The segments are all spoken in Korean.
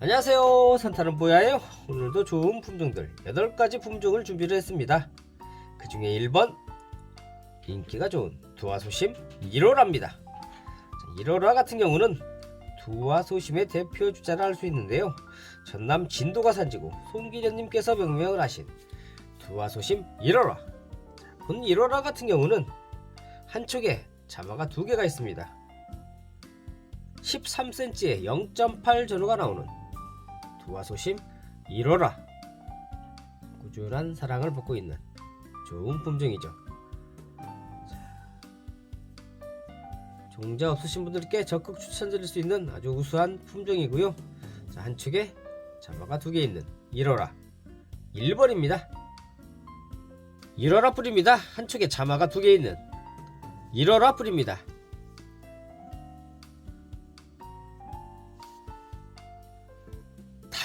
안녕하세요. 산타는 뽀야예요. 오늘도 좋은 품종들 8가지 품종을 준비를 했습니다. 그 중에 1번 인기가 좋은 두화소심 1호라입니다. 1호라 같은 경우는 두화소심의 대표 주자를 할수 있는데요. 전남 진도가 산지고 손기련님께서 명명을 하신 두화소심 1호라. 본 1호라 같은 경우는 한쪽에 자마가 두 개가 있습니다. 13cm에 0.8 전후가 나오는 두화소심 1호라. 꾸준한 사랑을 받고 있는 좋은 품종이죠. 자, 종자 없으신 분들께 적극 추천드릴 수 있는 아주 우수한 품종이고요. 자, 한쪽에 자마가 두 개 있는 1호라. 1번입니다. 1호라 뿌립니다. 한쪽에 자마가 두 개 있는 1호라 뿌립니다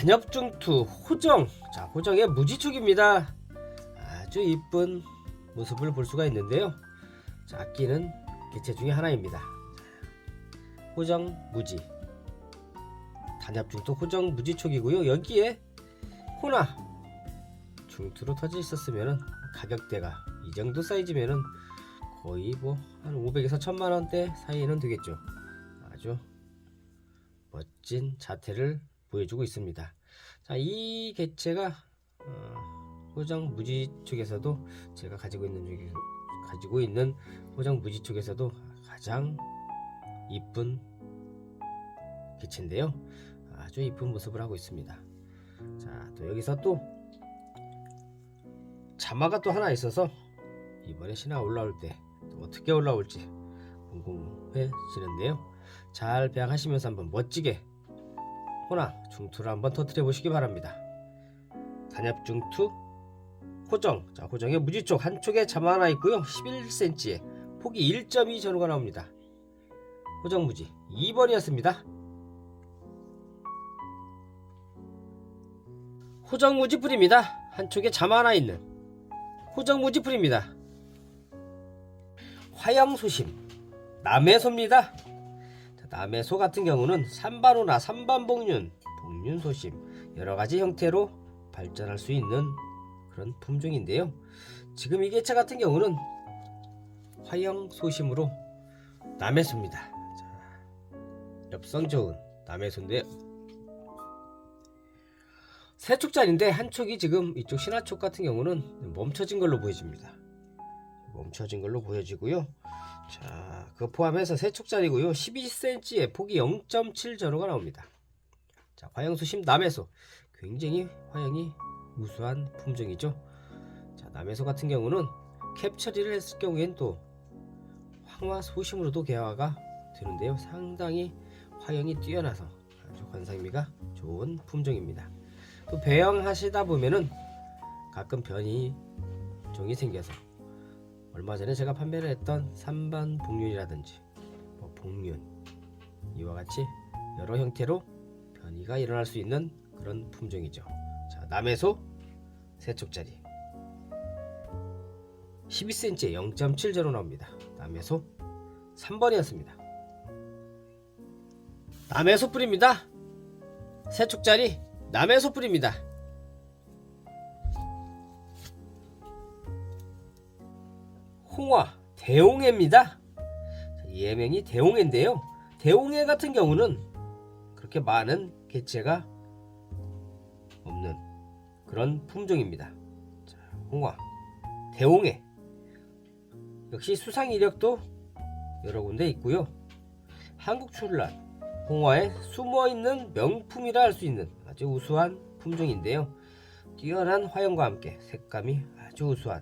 단엽중투 호정. 자 호정의 무지축입니다. 아주 이쁜 모습을 볼 수가 있는데요. 자 아끼는 개체 중에 하나입니다. 호정 무지. 단엽중투 호정 무지축이고요. 여기에 호나 중투로 터져 있었으면 가격대가 이 정도 사이즈면은 거의 뭐 한 500에서 1000만 원대 사이에는 되겠죠. 아주 멋진 자태를 보여주고 있습니다. 자, 이 개체가 어, 호정 무지 쪽에서도 제가 가지고 있는 중에 가지고 있는 호정 무지 쪽에서도 가장 이쁜 개체인데요. 아주 이쁜 모습을 하고 있습니다. 자, 또 여기서 또 자마가 또 하나 있어서 이번에 신화 올라올 때또 어떻게 올라올지 궁금해지는데요. 잘 배양하시면서 한번 멋지게 호나 중투를 한번 터트려 보시기 바랍니다. 단엽 중투 호정 자 호정의 무지 쪽 한쪽에 자마 하나 있고요 11cm에 폭이 1.2 전후가 나옵니다. 호정 무지 2번이었습니다. 호정 무지 풀입니다. 한쪽에 자마 하나 있는 호정 무지 풀입니다. 화염소심 남해소입니다. 자, 남해소 같은 경우는 산반호나 산반복륜, 복륜소심 여러 가지 형태로 발전할 수 있는 그런 품종인데요. 지금 이 개체 같은 경우는 화형소심으로 남해소입니다. 자, 엽성 좋은 남해소인데요. 세 촉짜리인데 한 촉이 지금 이쪽 신화촉 같은 경우는 멈춰진 걸로 보여집니다. 멈춰진 걸로 보여지고요. 자, 그 포함해서 세 촉짜리고요. 12cm에 폭이 0.7 전후가 나옵니다. 자, 화형수심 남해소. 굉장히 화형이 우수한 품종이죠. 자, 남해소 같은 경우는 캡 처리를 했을 경우엔 또 황화 소심으로도 개화가 되는데요. 상당히 화형이 뛰어나서 아주 관상미가 좋은 품종입니다. 또 배양하시다 보면은 가끔 변이 종이 생겨서 얼마 전에 제가 판매를 했던 삼반 복륜이라든지 뭐 복륜 이와 같이 여러 형태로 변이가 일어날 수 있는 그런 품종이죠. 자, 남해소 세쪽짜리 12cm에 0.7제로 나옵니다. 남해소 3번이었습니다. 남해소 뿌립니다. 세쪽짜리 남해소 뿌립니다. 홍화 대홍해입니다. 예명이 대홍해인데요. 대홍해 같은 경우는 그렇게 많은 개체가 없는 그런 품종입니다. 자, 홍화 대홍해 역시 수상 이력도 여러 군데 있고요. 한국 출란 홍화에 숨어 있는 명품이라 할 수 있는 아주 우수한 품종인데요. 뛰어난 화형과 함께 색감이 아주 우수한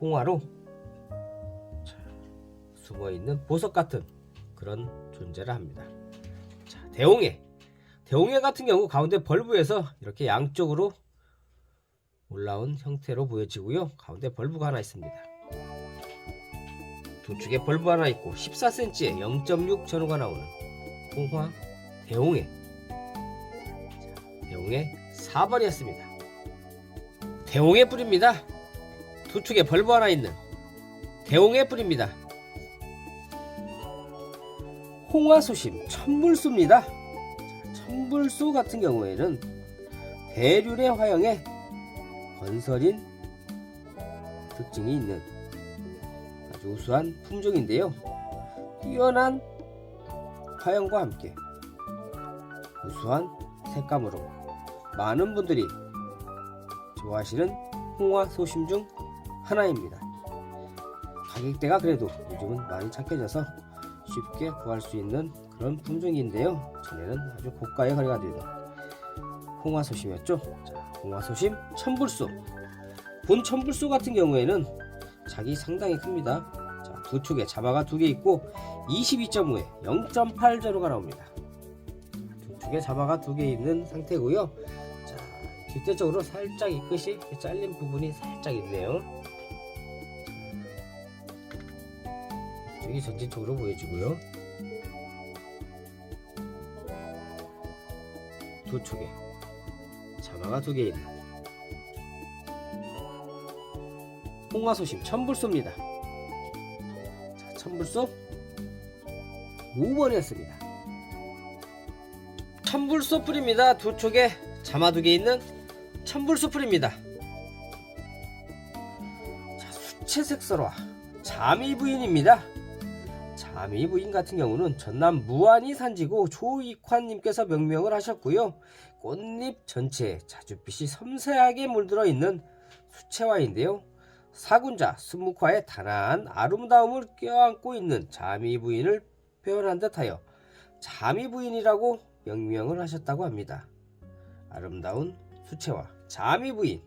홍화로 숨어 있는 보석 같은 그런 존재를 합니다. 자, 대홍해. 대홍해 같은 경우 가운데 벌브에서 이렇게 양쪽으로 올라온 형태로 보여지고요. 가운데 벌브가 하나 있습니다. 두 축에 벌브 하나 있고 14cm에 0.6 전후가 나오는 홍화 대홍해. 자, 대홍해 4번이었습니다. 대홍해 뿌립니다. 두 축에 벌브 하나 있는 대홍해 뿌립니다. 홍화소심 천물수입니다. 천불소 같은 경우에는 대륜의 화형에 건설인 특징이 있는 아주 우수한 품종인데요. 뛰어난 화형과 함께 우수한 색감으로 많은 분들이 좋아하시는 홍화 소심 중 하나입니다. 가격대가 그래도 요즘은 많이 착해져서 쉽게 구할 수 있는 그런 품종인데요. 전에는 아주 고가의 거래가 되는 홍화 소심이었죠. 자, 홍화 소심 천불소. 본 천불소 같은 경우에는 작이 상당히 큽니다. 자, 두 축에 자바가 두 개 있고 22.5에 0.8제로가 나옵니다. 두 축에 자바가 두 개 있는 상태고요. 자, 뒷대적으로 살짝 이 끝이 잘린 부분이 살짝 있네요. 여기 전진 쪽으로 보여지고요. 두 축에 자마가 두개 있는 홍화소심 천불소입니다. 자, 천불소 5번이었습니다. 천불소 뿌립니다. 두 쪽에 자마 두 개 있는 천불소 뿌립니다. 자, 수채색 설화 자미 부인입니다. 자미 부인 같은 경우는 전남 무안이 산지고 조익환님께서 명명을 하셨고요. 꽃잎 전체에 자줏빛이 섬세하게 물들어 있는 수채화인데요. 사군자 수묵화의 단아한 아름다움을 껴안고 있는 자미 부인을 표현한 듯하여 자미 부인이라고 명명을 하셨다고 합니다. 아름다운 수채화 자미 부인.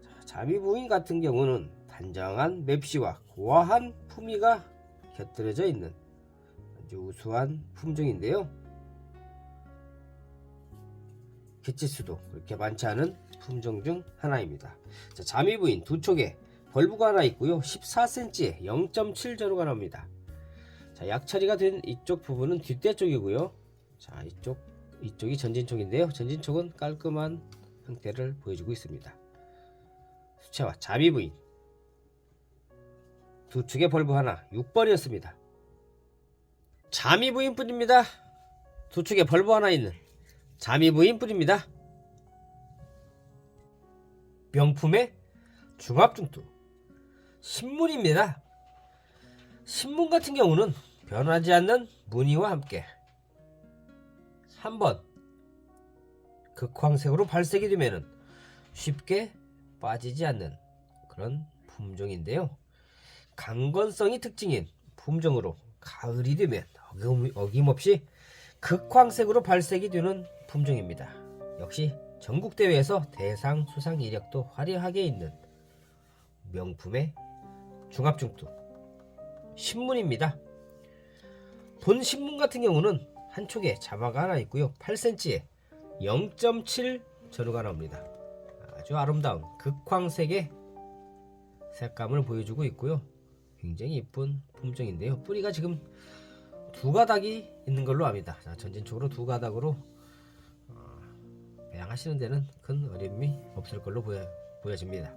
자, 자미 부인 같은 경우는 단정한 맵시와 고와한 품위가 곁들여져 있는 아주 우수한 품종인데요. 개체수도 그렇게 많지 않은 품종 중 하나입니다. 자, 자미부인 두 촉에 벌브가 하나 있고요. 14cm에 0.7제로가 나옵니다. 자, 약 처리가 된 이쪽 부분은 뒷대 쪽이고요. 자, 이쪽 이쪽이 전진촉인데요. 전진촉은 깔끔한 형태를 보여주고 있습니다. 수채화 자미부인 두 축의 벌브 하나 6번이었습니다. 자미부인 뿌립니다. 두 축의 벌브 하나 있는 자미부인 뿌립니다. 명품의 중합중투 신문입니다. 신문 같은 경우는 변하지 않는 무늬와 함께 한번 극황색으로 발색이 되면 쉽게 빠지지 않는 그런 품종인데요. 강건성이 특징인 품종으로 가을이 되면 어김- 어김없이 극황색으로 발색이 되는 품종입니다. 역시 전국 대회에서 대상 수상 이력도 화려하게 있는 명품의 중합중투 신문입니다. 본 신문 같은 경우는 한 촉에 자마가 하나 있고요. 8cm에 0.7 전후가 나옵니다. 아주 아름다운 극황색의 색감을 보여주고 있고요. 굉장히 이쁜 품종인데요. 뿌리가 지금 두 가닥이 있는 걸로 압니다. 자, 전진적으로 두 가닥으로 어, 배양하시는 데는 큰 어려움이 없을 걸로 보여, 보여집니다.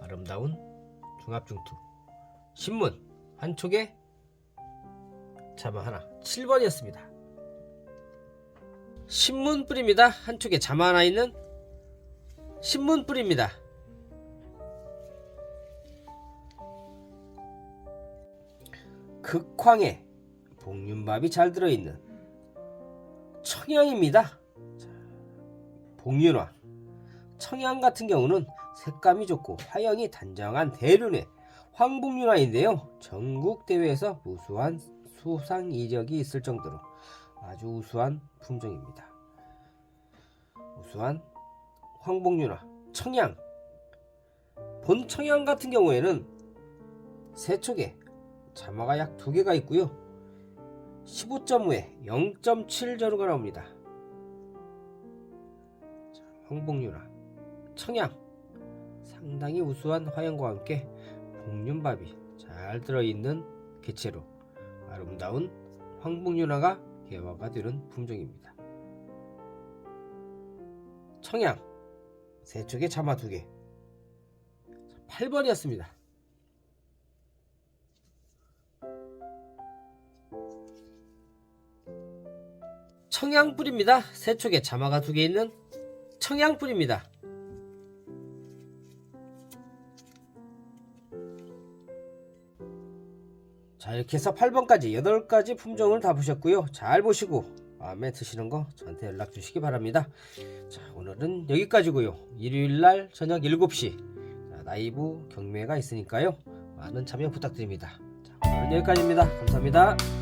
아름다운 중합중투 신문 한 촉에 자마 하나 7번이었습니다. 신문 뿌립니다. 한 촉에 자마 하나 있는 신문 뿌립니다. 극황에 복륜밥이 잘 들어있는 청양입니다. 자, 복륜화 청양 같은 경우는 색감이 좋고 화형이 단정한 대륜의 황복륜화인데요. 전국 대회에서 우수한 수상 이력이 있을 정도로 아주 우수한 품종입니다. 우수한 황복륜화 청양 본 청양 같은 경우에는 세 촉에 자마가 약 두 개가 있고요. 15.5에 0.7전후가 나옵니다. 자, 황복륜화 청양 상당히 우수한 화형과 함께 복륜밥이 잘 들어있는 개체로 아름다운 황복륜화가 개화가 되는 품종입니다. 청양 세 쪽에 자마 두 개. 8번이었습니다. 청양뿔입니다. 세 촉에 자마가 두 개 있는 청양뿔입니다. 자 이렇게 해서 8번까지 8가지 품종을 다 보셨고요. 잘 보시고 마음에 드시는 거 저한테 연락 주시기 바랍니다. 자 오늘은 여기까지고요. 일요일 날 저녁 7시 자, 라이브 경매가 있으니까요. 많은 참여 부탁드립니다. 자, 오늘은 여기까지입니다. 감사합니다.